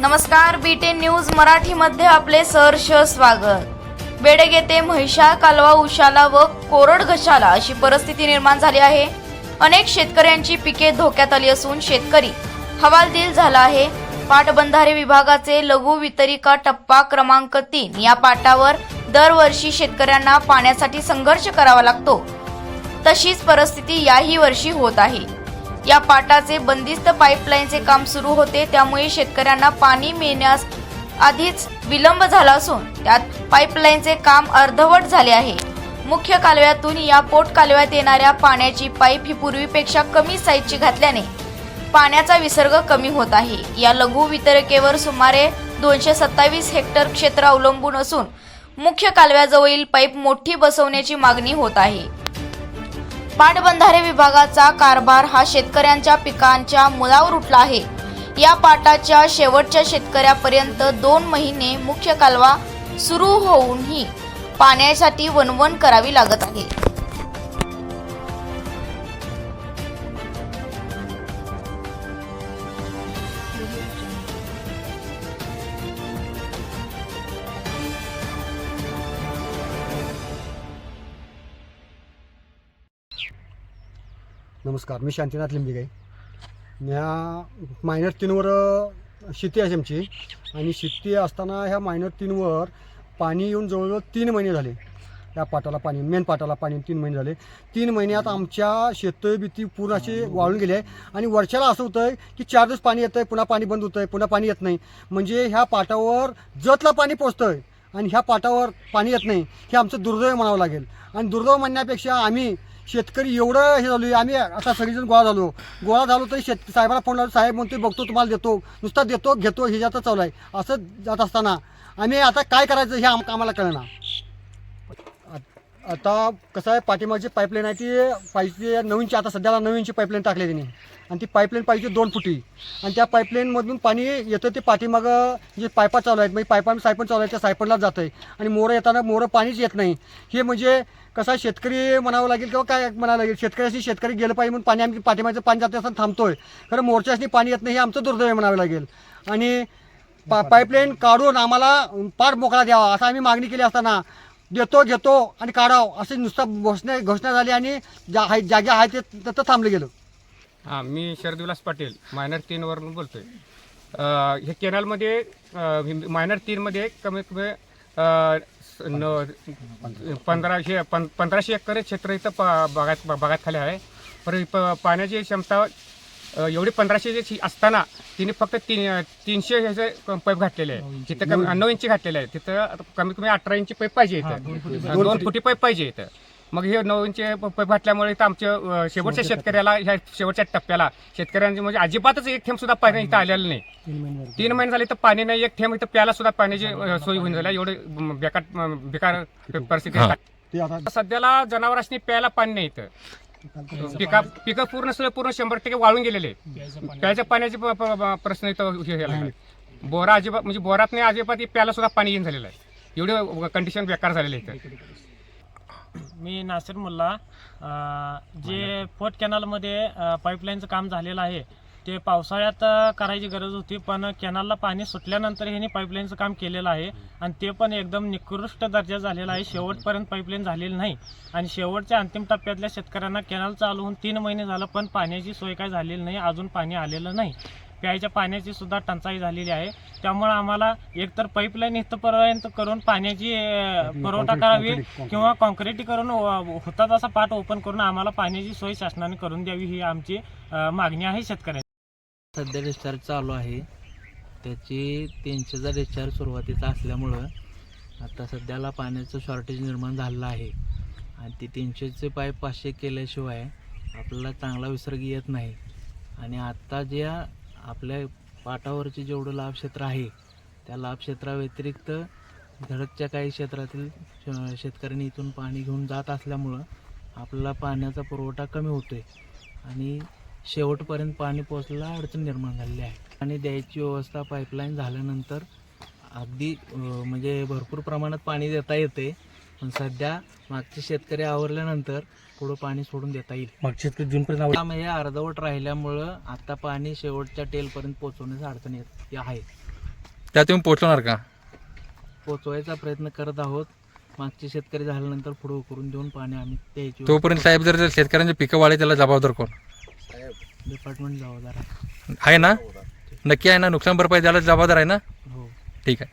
नमस्कार बीटे न्यूज मराठीमध्ये आपले सहर्ष स्वागत. बेडग येथे म्हैशाळ कालवा उशाला व कोरड घशाला अशी परिस्थिती निर्माण झाली आहे. अनेक शेतकऱ्यांची पिके धोक्यात आली असून शेतकरी हवालदिल झाला आहे. पाटबंधारे विभागाचे लघु वितरिका टप्पा क्रमांक तीन या पाटावर दरवर्षी शेतकऱ्यांना पाण्यासाठी संघर्ष करावा लागतो. तशीच परिस्थिती याही वर्षी होत आहे. या पाटाचे बंदिस्त पाईपलाईनचे काम सुरू होते. त्यामुळे शेतकऱ्यांना पाणी मिळण्यास आधीच विलंब झाला असून त्यात पाईपलाईनचे काम अर्धवट झाले आहे. मुख्य कालव्यातून या पोट कालव्यात येणाऱ्या पाण्याची पाईप ही पूर्वीपेक्षा कमी साईजची घातल्याने पाण्याचा विसर्ग कमी होत आहे. या लघु वितरकेवर सुमारे दोनशे सत्तावीस हेक्टर क्षेत्र अवलंबून असून मुख्य कालव्याजवळील पाईप मोठी बसवण्याची मागणी होत आहे. पाटबंधारे विभागाचा कारभार हा शेतकऱ्यांच्या पिकांच्या मुळावर उठला आहे. या पाटाच्या शेवटच्या शेतकऱ्यापर्यंत दोन महिने मुख्य कालवा सुरू होऊनही पाण्यासाठी वणवण करावी लागत आहे. नमस्कार मी शांतीनाथ लिंबिगे ह्या मायनर तीनवर शेती आहे आमची. आणि शेती असताना ह्या मायनर तीनवर पाणी येऊन जवळजवळ तीन महिने झाले. या पाटाला पाणी मेन पाटाला पाणी तीन महिने झाले. तीन महिन्यात आमच्या शेतं बीती पूर्ण अशी वाळून गेली आहे. आणि वर्षाला असं होतं आहे की चार दिवस पाणी येतं आहे पुन्हा पाणी बंद होतं आहे पुन्हा पाणी येत नाही. म्हणजे ह्या पाटावर जतला पाणी पोचतं आहे आणि ह्या पाटावर पाणी येत नाही हे आमचं दुर्दैव म्हणावं लागेल. आणि दुर्दैव म्हणण्यापेक्षा आम्ही शेतकरी एवढं हे झालो आम्ही आता सगळेजण गोळा झालो. गोळा झालो तरी शेत साहेबाला फोन लावलो साहेब म्हणतो बघतो तुम्हाला देतो. नुसता देतो घेतो हे जातं चालू आहे. असं जात असताना आम्ही आता काय करायचं हे आम आम्हाला कळना. आता कसं आहे पाठीमागची पाईपलाईन आहे ती पाहिजे नवीनची आता सध्याला नवीनची पाईपलाईन टाकली त्यांनी आणि ती पाईपलाईन पाहिजे दोन फुटी. आणि त्या पाईपलाईनमधून पाणी येतं ते पाठीमागं जे पायपा चालू आहेत म्हणजे पायपा सायपन चालू आहे त्या सायपनलाच जातं आहे आणि मोरं येताना मोरं पाणीच येत नाही. हे म्हणजे कसं आहे, शेतकरी म्हणावं लागेल किंवा काय म्हणावं लागेल शेतकऱ्याशी शेतकरी गेलं पाहिजे म्हणून पाणी आम्ही पाठीमागचं पाणी जाते असं थांबतोय. कारण मोर्चाशी पाणी येत नाही हे आमचं दुर्दैव म्हणावं लागेल. आणि पा पाईपलाईन काढून आम्हाला पाठ मोकळा द्यावा असं आम्ही मागणी केली असताना. देतो घेतो आणि काढाव अशी नुसतं घोषणा घोषणा झाली आणि ज्या आहे जागे आहे ते तिथं थांबलं गेलं. हां मी शरदविलास पाटील मायनर तीनवरून बोलतो आहे हे केनलमध्ये मायनर तीनमध्ये कमीत कमी पंधराशे पं पंधराशे एकर क्षेत्र इथं प बागात बागात खाली आहे. पर प पाण्याची क्षमता एवढी पंधराशे असताना तिने फक्त तीन तीनशे ह्याचे पाईप घातलेले आहे तिथं कमी नऊ इंची घातलेले आहे तिथं कमीत कमी अठरा इंची पाईप पाहिजे इथं. दोन फुटी पाईप पाहिजे इथं. मग हे नऊ इंची पाईप घातल्यामुळे इथं आमच्या शेवटच्या शेतकऱ्याला ह्या शेवटच्या टप्प्याला शेतकऱ्यांचे म्हणजे अजिबातच एक थेंब सुद्धा पाणी इथं आलेलं नाही. तीन महिने झाले. तर पाणी नाही एक थेंब इथं प्यायला सुद्धा पाण्याची सोय होऊन झाली एवढे बेकार बेकार परिस्थिती सध्याला जनावरांनी प्यायला पाणी नाही इथं. पिका पिकं पूर्ण सगळं पूर्ण शंभर टक्के वाळून गेलेले. प्यायच्या पाण्याचे प- प- प- प्रश्न इथं हे आहे. बोरा अजिबात म्हणजे बोरात नाही अजिबात हे प्यायला सुद्धा पाणी येऊन झालेलं आहे एवढे कंडिशन बेकार झालेले आहे मी नासिर मुल्ला अं, जे फोर्ट कॅनलमध्ये पाईपलाईनचं काम झालेलं आहे ते पावसाळ्यात करायची गरज होती पण कॅनलला पाणी सुटल्यानंतर ह्यांनी पाईपलाईनचं काम केलेलं आहे. आणि ते पण एकदम निकृष्ट दर्जा झालेला आहे. शेवटपर्यंत पाईपलाईन झालेली नाही. आणि शेवटच्या अंतिम टप्प्यातल्या शेतकऱ्यांना कॅनल चालू होऊन तीन महिने झालं पण पाण्याची सोय काय झालेली नाही. अजून पाणी आलेलं नाही. प्यायच्या पाण्याची सुद्धा टंचाई झालेली आहे. त्यामुळे आम्हाला एकतर पाईपलाईन इथपर्यंत करून पाण्याची पुरवठा करावी किंवा कॉन्क्रिटीकरण होता तसा पाठ ओपन करून आम्हाला पाण्याची सोय शासनाने करून द्यावी ही आमची मागणी आहे शेतकऱ्यांची. सध्या डिस्चार्ज चालू आहे. त्याची तीनशेचा डिस्चार्ज सुरुवातीचा असल्यामुळं आता सध्याला पाण्याचं शॉर्टेज निर्माण झालेलं आहे. आणि ती तीनशेचे पाईप पाचशे केल्याशिवाय आपल्याला चांगला विसर्ग येत नाही. आणि आत्ता ज्या आपल्या पाटावरचे जेवढं लाभक्षेत्र आहे त्या लाभक्षेत्राव्यतिरिक्त धडकच्या काही क्षेत्रातील श- शेतकऱ्यांनी इथून पाणी घेऊन जात असल्यामुळं आपल्याला पाण्याचा पुरवठा कमी होतो आहे आणि शेवटपर्यंत पाणी पोचलेला अडचण निर्माण झालेली आहे. आणि द्यायची व्यवस्था पाईपलाईन झाल्यानंतर अगदी म्हणजे भरपूर प्रमाणात पाणी देता येते. पण सध्या मागचे शेतकरी आवरल्यानंतर पुढं पाणी सोडून देता येईल. मागच्या जूनपर्यंत काम हे अर्धवट राहिल्यामुळं आता पाणी शेवटच्या टेलपर्यंत पोहोचवण्यास अडचण येत आहे. त्या तुम्ही पोचवणार का? पोचवायचा प्रयत्न करत आहोत. मागचे शेतकरी झाल्यानंतर पुढं करून देऊन पाणी आम्ही द्यायची तोपर्यंत साहेब जर जर शेतकऱ्यांची पिकं वाढले त्याला जबाबदार कोण? डिपार्टमेंट जबाबदार आहे. आहे ना? नक्की आहे ना? नुकसान भरपाई द्यायला जबाबदार आहे ना? हो. ठीक आहे.